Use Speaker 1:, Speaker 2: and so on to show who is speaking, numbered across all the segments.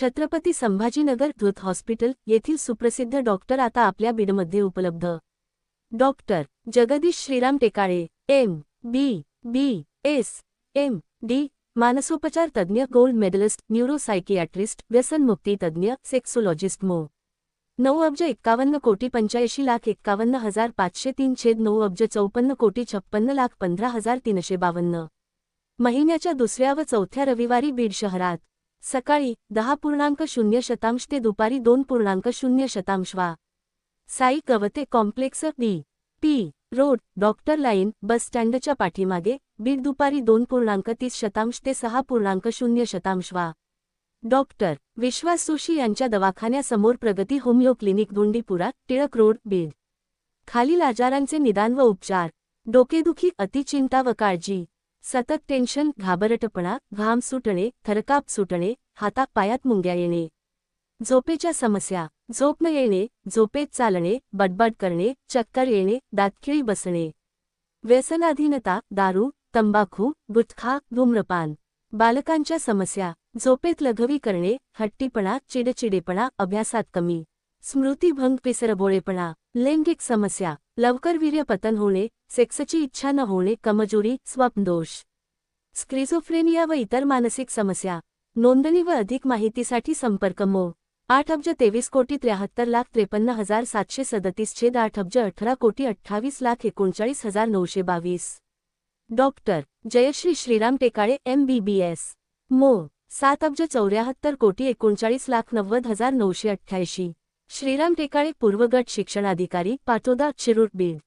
Speaker 1: Chhatrapati Sambhajinagar धृत hospital येथील सुप्रसिद्ध doctor आता आपल्या बीडमध्ये उपलब्ध. Doctor Jagdish Shriram Tekale M B B S M D मानसोपचार तज्ज्ञ गोल्ड मेडलिस्ट न्यूरोसायकियाट्रिस्ट व्यसनमुक्ती तज्ज्ञ सेक्सोलॉजिस्ट मो. नऊ अब्ज एक्कावन्न कोटी पंच्याऐंशी लाख एक्कावन्न हजार पाचशे तीन छेद नऊ अब्ज चौपन्न कोटी छप्पन्न लाख पंधरा हजार तीनशे बावन्न. महिन्याच्या दुसऱ्या व चौथ्या रविवारी बीड शहरात सकाळी दहा पूर्णांक शून्य शतांश ते दुपारी दोन पूर्णांक शून्य शतांश वा. Sai Gavate complex D. P. Road doctor line bus स्टँडच्या पाठीमागे बीड दुपारी दोन पूर्णांक तीस शतांश ते सहा पूर्णांक शून्य शतांश वा. डॉक्टर विश्वास सुशी यांच्या दवाखान्यासमोर Pragati homeo clinic Gundipura Tilak road Beed. खालील आजारांचे निदान व उपचार. डोकेदुखी अतिचिंता व काळजी. सतत टेन्शन घाबरटपणा घाम सुटणे थरकाप सुटणे हातात पायात मुंग्या येणे. झोपेच्या समस्या झोप न येणे झोपेत चालणे बडबड करणे चक्कर येणे दातखिळी बसणे. व्यसनाधीनता दारू तंबाखू गुटखा धूम्रपान. बालकांच्या समस्या झोपेत लघवी करणे हट्टीपणा चिडचिडेपणा अभ्यासात कमी. स्मृतिभंग पिसरबोळेपणा लैंगिक समस्या लवकर वीर्यपतन होणे सेक्सची इच्छा न होणे कमजोरी स्वप्नदोष स्क्रिझोफ्रेनिया व इतर मानसिक समस्या नोंदणी व अधिक माहितीसाठी संपर्क मो आठ अब्ज तेवीस कोटी त्र्याहत्तर लाख त्रेपन्न हजार सातशे सदतीस छेद आठ अब्ज अठरा कोटी अठ्ठावीस लाख एकोणचाळीस हजार नऊशे बावीस. Doctor Jayashree Shriram Tekale M B B S मो सात अब्ज चौऱ्याहत्तर कोटी एकोणचाळीस लाख नव्वद हजार नऊशे अठ्ठ्याऐंशी. श्रीराम टेकाळे पूर्वगट शिक्षणाधिकारी पाटोदा शिरूर बीड.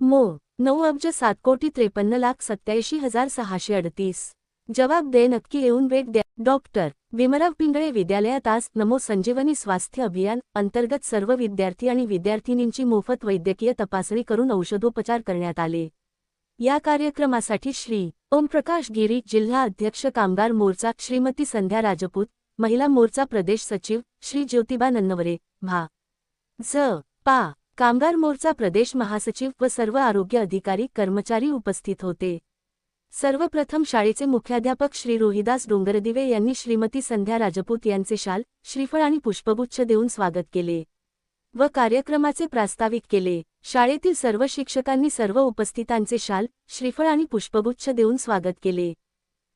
Speaker 1: मो नऊ अब्ज सात कोटी त्रेपन्न लाख सत्याऐंशी हजार सहाशे अडतीस. जवाब दे नक्की येऊन भेट द्या. डॉक्टर. विमराव पिंगळे विद्यालयात आज नमो संजीवनी स्वास्थ्य अभियान अंतर्गत सर्व विद्यार्थी आणि विद्यार्थिनींची मोफत वैद्यकीय तपासणी करून औषधोपचार करण्यात आले. या कार्यक्रमासाठी श्री. ओमप्रकाश गिरी जिल्हा अध्यक्ष कामगार मोर्चा श्रीमती संध्या राजपूत महिला मोर्चा प्रदेश सचिव श्री ज्योतिबा नन्नवरे भा ज. पा. कामगार मोर्चा प्रदेश महासचिव व सर्व आरोग्य अधिकारी कर्मचारी उपस्थित होते. सर्वप्रथम शाळेचे मुख्याध्यापक श्री रोहिदास डोंगरदिवे यांनी श्रीमती संध्या राजपूत यांचे शाल श्रीफळ आणि पुष्पगुच्छ देऊन स्वागत केले व कार्यक्रमाचे प्रास्ताविक केले. शाळेतील सर्व शिक्षकांनी सर्व उपस्थितांचे शाल श्रीफळ आणि पुष्पगुच्छ देऊन स्वागत केले.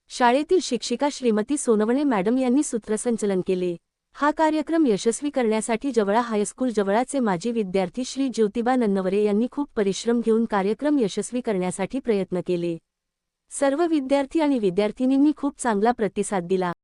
Speaker 1: शाळेतील शिक्षिका श्रीमती सोनवणे मॅडम यांनी सूत्रसंचलन केले. हा कार्यक्रम यशस्वी करण्यासाठी जवळा हायस्कूल जवळाचे माजी विद्यार्थी श्री ज्योतिबा नन्नवरे यांनी खूप परिश्रम घेऊन कार्यक्रम यशस्वी करण्यासाठी प्रयत्न केले. सर्व विद्यार्थी आणि विद्यार्थिनींनी खूप चांगला प्रतिसाद दिला.